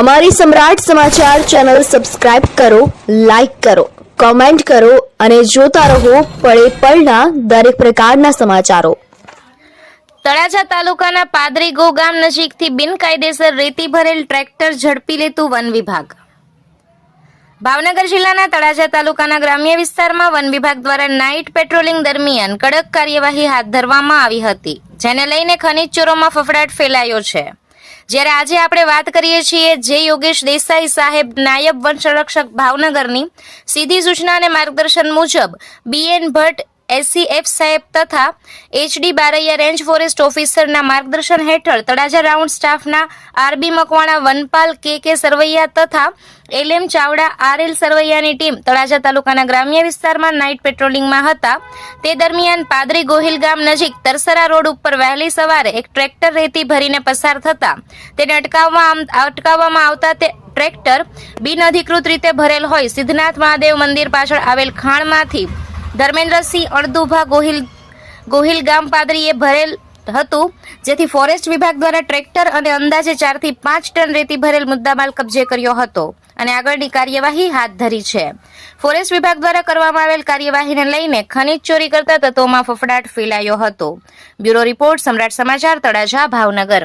અમારી Samrat Samachar channel subscribe કરો, like કરો, કોમેન્ટ કરો અને જોતા રહો પળે પળના દરેક પ્રકારના સમાચારો. તળાજા તાલુકાના પાદરીગો ગામ નજીકથી બિનકાયદેસર રેતી ભરેલ ટ્રેક્ટર ઝડપી લેતું વન વિભાગ. ભાવનગર જિલ્લાના તળાજા તાલુકાના ગ્રામ્ય વિસ્તારમાં વન વિભાગ દ્વારા નાઇટ પેટ્રોલિંગ દરમિયાન કડક કાર્યવાહી હાથ ધરવામાં આવી હતી, જેને લઈને ખનીજ ચોરોમાં ફફડાટ ફેલાયો છે. જ્યારે આજે આપણે વાત કરીએ છીએ જે યોગેશ દેસાઈ સાહેબ નાયબ વન સંરક્ષક ભાવનગરની સીધી સૂચના અને માર્ગદર્શન મુજબ બીએન ભટ્ટ એસસીએફ સાહેબ તથા એચડી બારૈયા રેન્જ ફોરેસ્ટ ઓફિસરના માર્ગદર્શન હેઠળ તળાજા રાઉન્ડ સ્ટાફના આરબી મકવાણા, વનપાલ, કે કે સરવૈયા તથા એલએમ ચાવડા આરએલ સરવૈયાની ટીમ તળાજા તાલુકાના ગ્રામ્ય વિસ્તારમાં નાઇટ પેટ્રોલિંગમાં હતા. તે દરમિયાન પાદરી ગોહિલ ગામ નજીક તરસરા રોડ ઉપર વહેલી સવારે એક ટ્રેક્ટર રેતી ભરીને પસાર થતા તેને અટકાવવામાં અટકાવવામાં આવતા તે ટ્રેક્ટર બિનઅધિકૃત રીતે ભરેલ હોય સિદ્ધનાથ મહાદેવ મંદિર પાછળ આવેલ ખાણમાંથી ધર્મેન્દ્રસિંહ અણદુભા ગોહિલ ગોહિલ ગામ પાદરીએ ભરેલ હતું, જેથી ફોરેસ્ટ વિભાગ દ્વારા ટ્રેક્ટર અને અંદાજે ચારથી પાંચ ટન રેતી ભરેલ મુદ્દામાલ કબજે કર્યો હતો અને આગળની કાર્યવાહી હાથ ધરી છે. ફોરેસ્ટ વિભાગ દ્વારા કરવામાં આવેલ કાર્યવાહીને લઈને ખનીજ ચોરી કરતા તત્વોમાં ફફડાટ ફેલાયો હતો. બ્યુરો રિપોર્ટ સમ્રાટ સમાચાર તળાજા ભાવનગર.